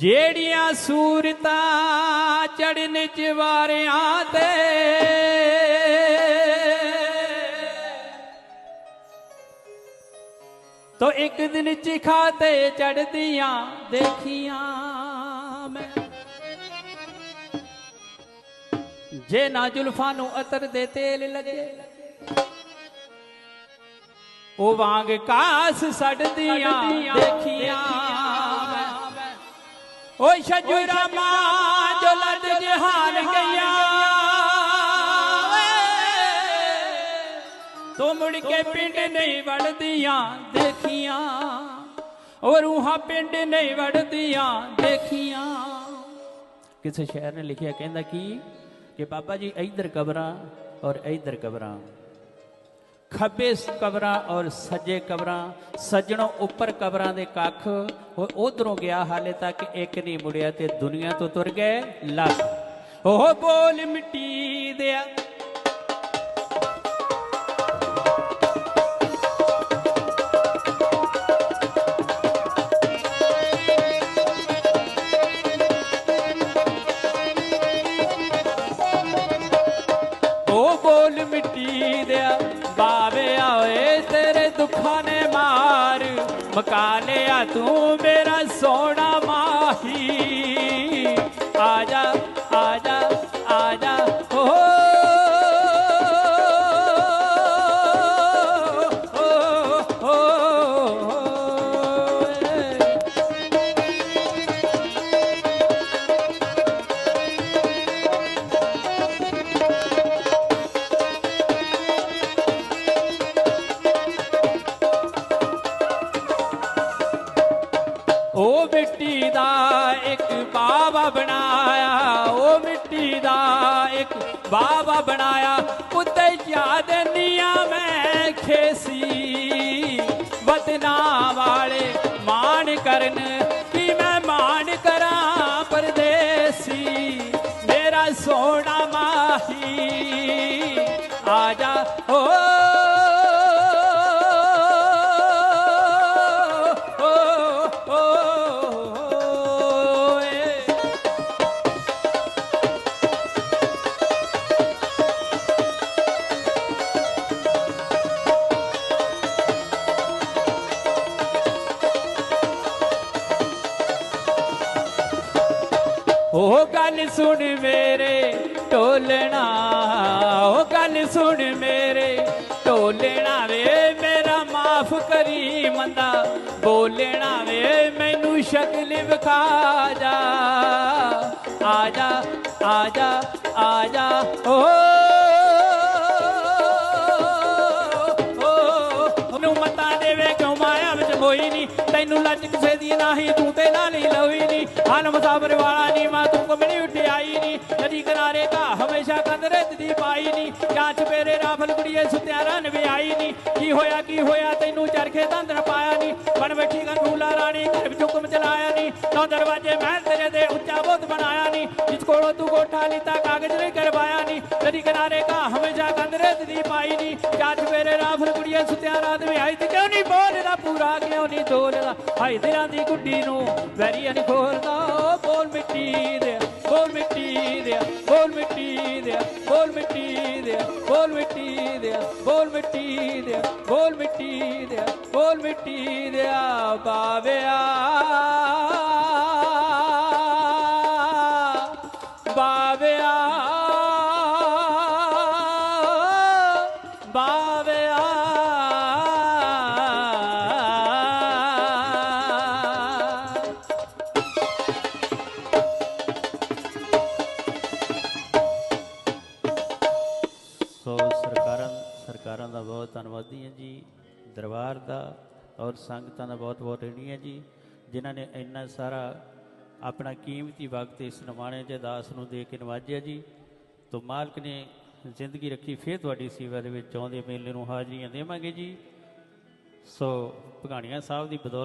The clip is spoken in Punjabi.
ਜਿਹੜੀਆਂ ਸੂਰਤਾਂ ਚੜਨ ਚਵਾਰਿਆਂ ਤੇ। ਤੋ ਇੱਕ ਦਿਨ ਚਿਖਾ ਤੇ ਚੜਦੀਆਂ ਦੇਖੀਆਂ ਮੈਂ। ਜੇ ਨਾ ਜ਼ੁਲਫਾਂ ਨੂੰ ਅਤਰ ਦੇ ਤੇਲ ਲੱਗੇ, ਉਹ ਵਾਂਗ ਕਾਸ ਸੜਦੀਆਂ ਦੇਖੀਆਂ। ਓਏ ਸ਼ਜੂਰਾ ਮਾਂ ਜੋ ਲੱਦ ਜਹਾਨ ਗਈਆਂ। ਤੋ ਮੁੜ ਕੇ ਪਿੰਡ ਨਹੀਂ ਵੜਦੀਆਂ, ਦੇਖੀਆਂ। ਔਰ ਰੂਹਾਂ ਪਿੰਡ ਨਹੀਂ ਵੜਦੀਆਂ, ਦੇਖੀਆਂ। ਕਿਸੇ ਸ਼ਾਇਰ ਨੇ ਲਿਖਿਆ, ਕਹਿੰਦਾ ਕੀ? ਕਿ ਬਾਬਾ ਜੀ, ਇਧਰ ਕਬਰਾਂ ਔਰ ਇਧਰ ਕਬਰਾਂ। ਖੱਬੇ ਕਬਰਾਂ ਔਰ ਸੱਜੇ ਕਬਰਾਂ, ਸੱਜਣੋਂ ਉੱਪਰ ਕਬਰਾਂ ਦੇ ਕੱਖ ਉਧਰੋਂ ਗਿਆ ਹਾਲੇ ਤੱਕ ਇੱਕ ਨਹੀਂ ਮੁੜਿਆ ਤੇ ਦੁਨੀਆ ਤੋਂ ਤੁਰ ਗਏ ਲੱਖ। ਉਹ ਬੋਲ ਮਿੱਟੀ ਦਿਆ ਮਕਾ ਲਿਆ ਤੂੰ ਮੇਰਾ ਸੋਹਣਾ ਮਾਹੀ। ਇੱਕ ਬਾਬਾ ਬਣਾਇਆ, ਉਹ ਮਿੱਟੀ ਦਾ ਇੱਕ ਬਾਬਾ ਬਣਾਇਆ। ਉੱਤੇ ਯਾਦ ਨੀਆਂ ਮੈਂ ਖੇਸੀ ਵਤਨਾ ਵਾਲੇ ਮਾਣ ਕਰਨ, ਕਿ ਮੈਂ ਮਾਣ ਕਰਾਂ ਪਰਦੇਸੀ। ਮੇਰਾ ਸੋਹਣਾ ਮਾਹੀ, ਆ ਜਾ, ਹੋ ਉਹ ਗੱਲ ਸੁਣ ਮੇਰੇ ਢੋਲਣਾ, ਉਹ ਗੱਲ ਸੁਣ ਮੇਰੇ ਢੋਲਣਾ ਵੇ, ਮੇਰਾ ਮਾਫ ਕਰੀ ਮੰਦਾ। ਬੋਲਣਾ ਵੇ, ਮੈਨੂੰ ਸ਼ਕਲ ਵਿਖਾ ਜਾ। ਆ ਜਾ ਆ ਜਾ ਆ ਜਾ, ਓ ਨਹੀਂ ਲੱਜ ਕਿਸੇ ਦੀ ਨਹੀਂ, ਤੂੰ ਤੇ ਨਾਲ ਹੀ ਨਹੀਂ ਹਨ ਮੁਸਾਫਰ ਵਾਲਾ ਨਹੀਂ ਮਾਂ ਤੂੰ ਕਮਣੀ ਉਠਾਈ ਨਹੀਂ ਨਦੀ ਕਿਨਾਰੇ ਕਾ ਹਮੇਸ਼ਾ ਕੰਦ ਰੇਤ ਦੀ ਪਾਈ ਨਹੀਂ ਜਾਂਚ ਮੇਰੇ ਰਾਫਲ ਕੁੜੀਏ ਸੁੱਤਿਆ ਰਨ ਵੀ ਆਈ ਨਹੀਂ ਕੀ ਹੋਇਆ ਕੀ ਹੋਇਆ, ਤੈਨੂੰ ਚਰਖੇ ਦੰਦਨ ਪਾਇਆ ਨਹੀਂ ਬਣ ਬੈਠੀ ਗੰਗੂਲਾ ਰਾਣੀ, ਘਰ ਵਿੱਚ ਹੁਕਮ ਚਲਾਇਆ ਨਹੀਂ ਤਾਂ ਦਰਵਾਜ਼ੇ ਮਹਿਲ ਤੇਰੇ ਦੇ ਉੱਚਾ ਬੁੱਤ ਬਣਾਇਆ ਨਹੀਂ ਕੋਲੋਂ ਤੂੰ ਕੋਠਾ ਲੀਤਾ ਕਾਗਜ਼ ਨਹੀਂ ਕਰਵਾਇਆ ਨਹੀਂ ਨਦੀ ਕਿਨਾਰੇ ਕਾ ਹਮੇਸ਼ਾ ਕੰਦ ਦੀ ਪਾਈ ਨਹੀਂ ਜਾਂਚ ਮੇਰੇ ਰਾਫਲ ਕੁੜੀਏ ਸੁਤਿਆਰਾ ਨਵਿਆਈ ਤੇ ਕਿਉਂ ਨਹੀਂ ਬੋਲਦਾ ਪੂਰਾ ਕਿਉਂ ਨਹੀਂ ਦੋਲਦਾ ਹਾਈ ਦਿਲਾਂ ਦੀ ਗੁੱਡੀ ਨੂੰ ਵੈਰੀਆਂ ਨਹੀਂ ਖੋਲਦਾ ਬੋਲ ਮਿੱਟੀ ਦੇ, ਬੋਲ ਮਿੱਟੀ ਦੇ, ਬੋਲ ਮਿੱਟੀ ਦੇ, ਬੋਲ ਮਿੱਟੀ ਦੇ, ਬੋਲ ਮਿੱਟੀ ਦੇ, ਬੋਲ ਮਿੱਟੀ ਦੇ, ਬੋਲ ਮਿੱਟੀ ਦੇ, ਬੋਲ ਮਿੱਟੀ ਦੇ ਬਾਵਿਆ ਬਾਵਿਆ ਬਾਵਿਆ ਸੋ ਸਰਕਾਰਾਂ ਸਰਕਾਰਾਂ ਦਾ ਬਹੁਤ ਧੰਨਵਾਦੀ ਹਾਂ ਜੀ, ਦਰਬਾਰ ਦਾ ਔਰ ਸੰਗਤਾਂ ਦਾ ਬਹੁਤ ਬਹੁਤ ਰਣੀ ਹੈ ਜੀ, ਜਿਨ੍ਹਾਂ ਨੇ ਇੰਨਾ ਸਾਰਾ ਆਪਣਾ ਕੀਮਤੀ ਵਕਤ ਇਸ ਨਵਾਣੇ ਜੇ ਦਾਸ ਨੂੰ ਦੇ ਕੇ ਨਵਾਜਿਆ ਜੀ। ਤੋਂ ਮਾਲਕ ਨੇ ਜ਼ਿੰਦਗੀ ਰੱਖੀ, ਫੇਰ ਤੁਹਾਡੀ ਸੇਵਾ ਦੇ ਵਿੱਚ ਆਉਂਦੇ ਮੇਲੇ ਨੂੰ ਹਾਜ਼ਰੀਆਂ ਦੇਵਾਂਗੇ ਜੀ। ਸੋ ਭਗਾਣੀਆਂ ਸਾਹਿਬ ਦੀ ਬਦੌਲਤ